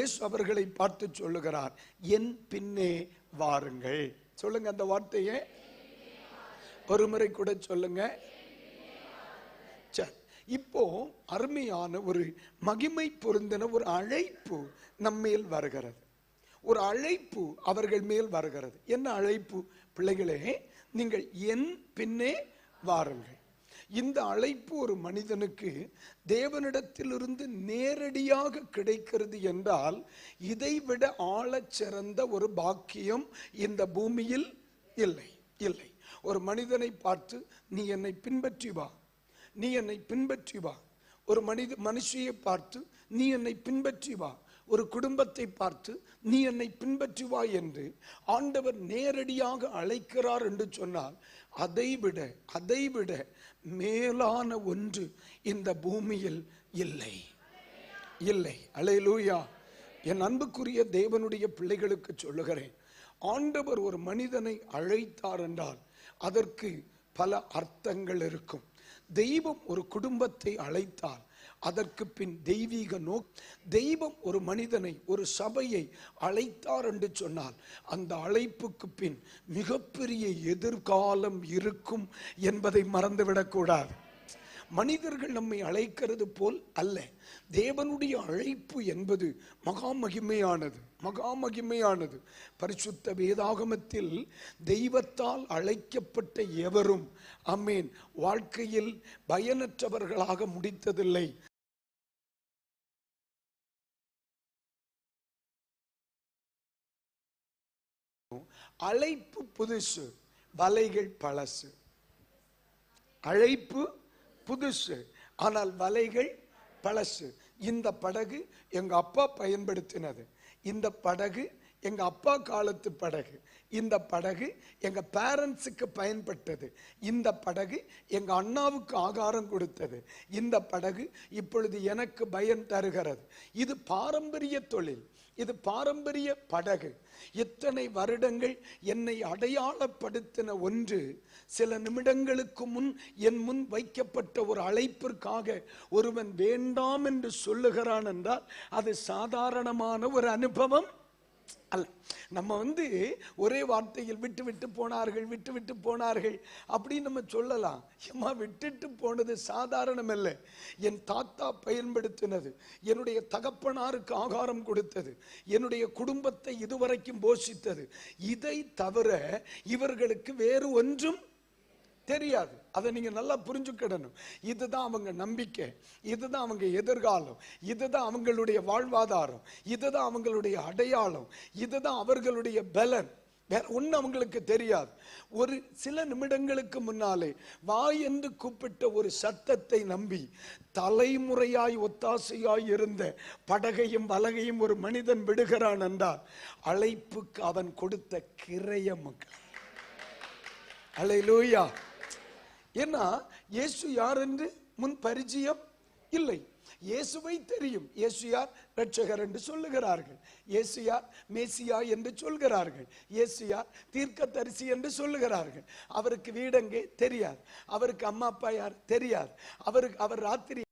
இயேசு அவர்களை பார்த்து சொல்லுகிறார் என் பின்னே வாருங்கள். சொல்லுங்க அந்த வார்த்தையை. ஒருமுறை கூட சொல்லுங்க. சரி இப்போ அருமையான ஒரு மகிமை பொருந்தின ஒரு அழைப்பு நம்மேல் வருகிறது. ஒரு அழைப்பு அவர்கள் மேல் வருகிறது. என்ன அழைப்பு? பிள்ளைகளே நீங்கள் என் பின்னே வாருங்கள். இந்த அழைப்பு ஒரு மனிதனுக்கு தேவனிடத்திலிருந்து நேரடியாக கிடைக்கிறது என்றால் இதைவிட ஆழச் சிறந்த ஒரு பாக்கியம் இந்த பூமியில் இல்லை இல்லை. ஒரு மனிதனை பார்த்து நீ என்னை பின்பற்றி வா நீ என்னை பின்பற்றி வா. ஒரு மனித மனுஷியை பார்த்து நீ என்னை பின்பற்றி வா. ஒரு குடும்பத்தை பார்த்து நீ என்னை பின்பற்றி வா என்று ஆண்டவர் நேரடியாக அழைக்கிறார் என்று சொன்னால் அதைவிட அதைவிட மேலான ஒன்று இந்த பூமியில் இல்லை. இல்லை. அலையலூயா என் அன்புக்குரிய தேவனுடைய பிள்ளைகளுக்கு சொல்லுகிறேன். ஆண்டவர் ஒரு மனிதனை அழைத்தார் என்றால் அதற்கு பல அர்த்தங்கள் இருக்கும். தெய்வம் ஒரு குடும்பத்தை அழைத்தால் அதற்கு பின் தெய்வீக நோக் தெய்வம் ஒரு மனிதனை ஒரு சபையை அழைத்தார் என்று சொன்னால் அந்த அழைப்புக்கு பின் மிகப்பெரிய எதிர்காலம் இருக்கும் என்பதை மறந்துவிடக்கூடாது மனிதர்கள் நம்மை அழைக்கிறது போல் அல்ல. தேவனுடைய அழைப்பு என்பது மகா மகிமையானது மகா மகிமையானது பரிசுத்த வேதாகமத்தில் தெய்வத்தால் அழைக்கப்பட்ட எவரும் அம்மேன் வாழ்க்கையில் பயனற்றவர்களாக முடித்ததில்லை. அழைப்பு புதுசு வலைகள் பழசு. அழைப்பு புதுசு. ஆனால் வலைகள் பழசு. இந்த படகு எங்கள் அப்பா பயன்படுத்தினது. இந்த படகு எங்கள் அப்பா காலத்து படகு இந்த படகு எங்கள் பேரண்ட்ஸுக்கு பயன்பட்டது. இந்த படகு எங்கள் அண்ணாவுக்கு ஆகாரம் கொடுத்தது. இந்த படகு இப்பொழுது எனக்கு பயன் தருகிறது. இது பாரம்பரிய தொழில். இது பாரம்பரிய படகு. இத்தனை வருடங்கள் என்னை அடையாளப்படுத்தின ஒன்று சில நிமிடங்களுக்கு முன் என் முன் வைக்கப்பட்ட ஒரு அழைப்பிற்காக ஒருவன் வேண்டாம் என்று சொல்லுகிறான் என்றால் அது சாதாரணமான ஒரு அனுபவம். அல்ல. நம்ம வந்து ஒரே வார்த்தையில் விட்டு விட்டு போனார்கள் விட்டு விட்டு போனார்கள் அப்படின்னு நம்ம சொல்லலாம். ஏம்மா விட்டுட்டு போனது சாதாரணம் அல்ல. என் தாத்தா பயன்படுத்தினது என்னுடைய தகப்பனாருக்கு ஆகாரம் கொடுத்தது என்னுடைய குடும்பத்தை இதுவரைக்கும் போஷித்தது. இதை தவிர இவர்களுக்கு வேறு ஒன்றும் தெரியாது. அதை நீங்க நல்லா புரிஞ்சுக்கிடணும். இதுதான் அவங்க நம்பிக்கை. இதுதான் அவங்க எதிர்காலம். இதுதான் அவங்களுடைய வாழ்வாதாரம். இதுதான் அவங்களுடைய அடையாளம். இதுதான் அவர்களுடைய பலன். வேற ஒன்று அவங்களுக்கு தெரியாது. ஒரு சில நிமிடங்களுக்கு முன்னாலே வாய் என்று கூப்பிட்ட ஒரு சத்தத்தை நம்பி தலைமுறையாய் ஒத்தாசையாய் இருந்த படகையும் வலகையும் ஒரு மனிதன் விடுகிறான் என்றால் அழைப்புக்கு அவன் கொடுத்த கிரைய மக்கள். லூயா ஏன்னா இயேசு யார் என்று முன் பரிச்சயம் இல்லை. இயேசுவை தெரியும். இயேசு யார்? ரட்சகர் என்று சொல்லுகிறார்கள். இயேசு யார்? மேசியா என்று சொல்கிறார்கள். இயேசு யார்? தீர்க்கதரிசி என்று சொல்லுகிறார்கள். அவருக்கு வீடெங்கே? தெரியாது. அவருக்கு அம்மா அப்பா யார்? தெரியாது. அவருக்கு அவர் ராத்திரி